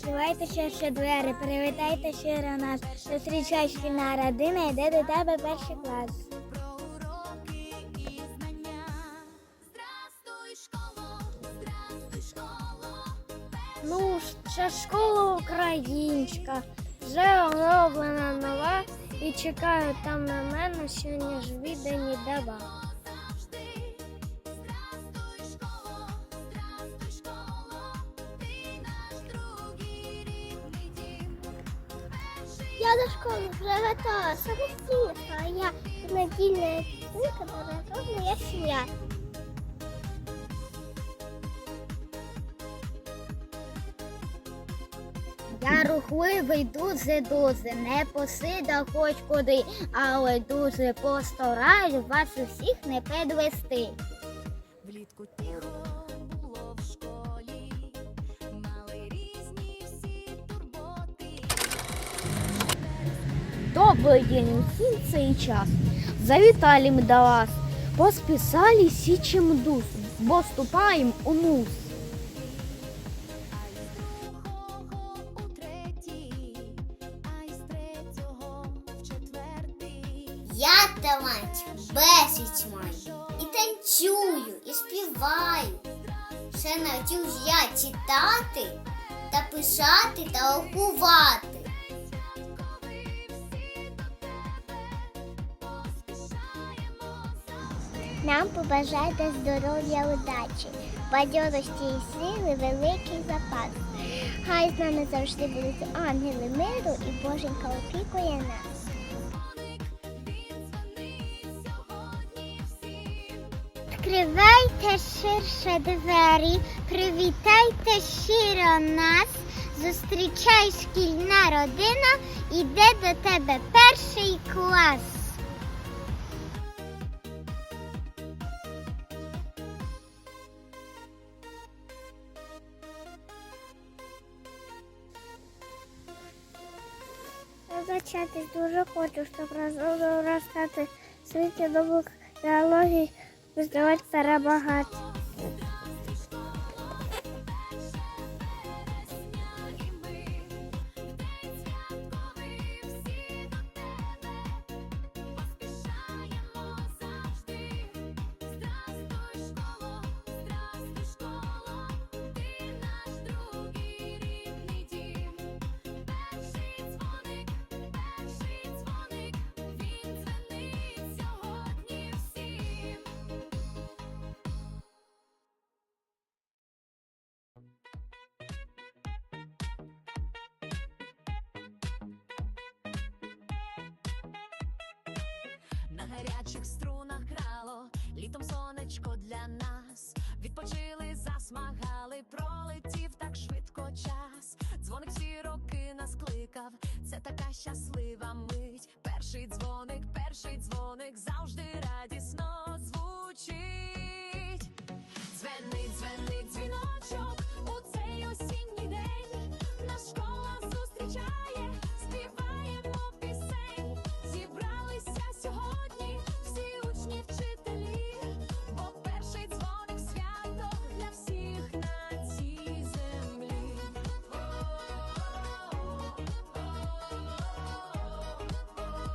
Відкривайте ще двері, привітайте щиро нас. Зустрічай шкільна родина, йде до тебе перший клас. Ну, ще школа українська, вже оновлена нова і чекаю там на мене, що ніж віддані дава. Я до школи вже готова самостійно, а я недільна дитинка, дорога моя сім'я. Я рухливий дуже-дуже, не посида хоч куди, але дуже постараюсь вас усіх не підвести. Влітку тепло Добрый день, усім цей час. Завітали ми до вас, посписали січим дух, бо ступаємо у мус. Я талант безліч маю. І танцюю, і співаю. Ще навчився я читати та писати та рахувати. Нам побажайте здоров'я, удачі, бадьорості і сили, великий запас. Хай з нами завжди будуть ангели миру і Боженька опікує нас. Відкривайте ширше двері, привітайте щиро нас. Зустрічай шкільна родина, іде до тебе перший клас. Зачатись дуже хочу, щоб розростати світі нових біологій, визнавати перемагати. Гарячих струнах грало, літом сонечко для нас. Відпочили, засмагали, пролетів так швидко час. Дзвоник всі роки нас кликав, це така щаслива мить. Перший дзвоник, перший дзвоник.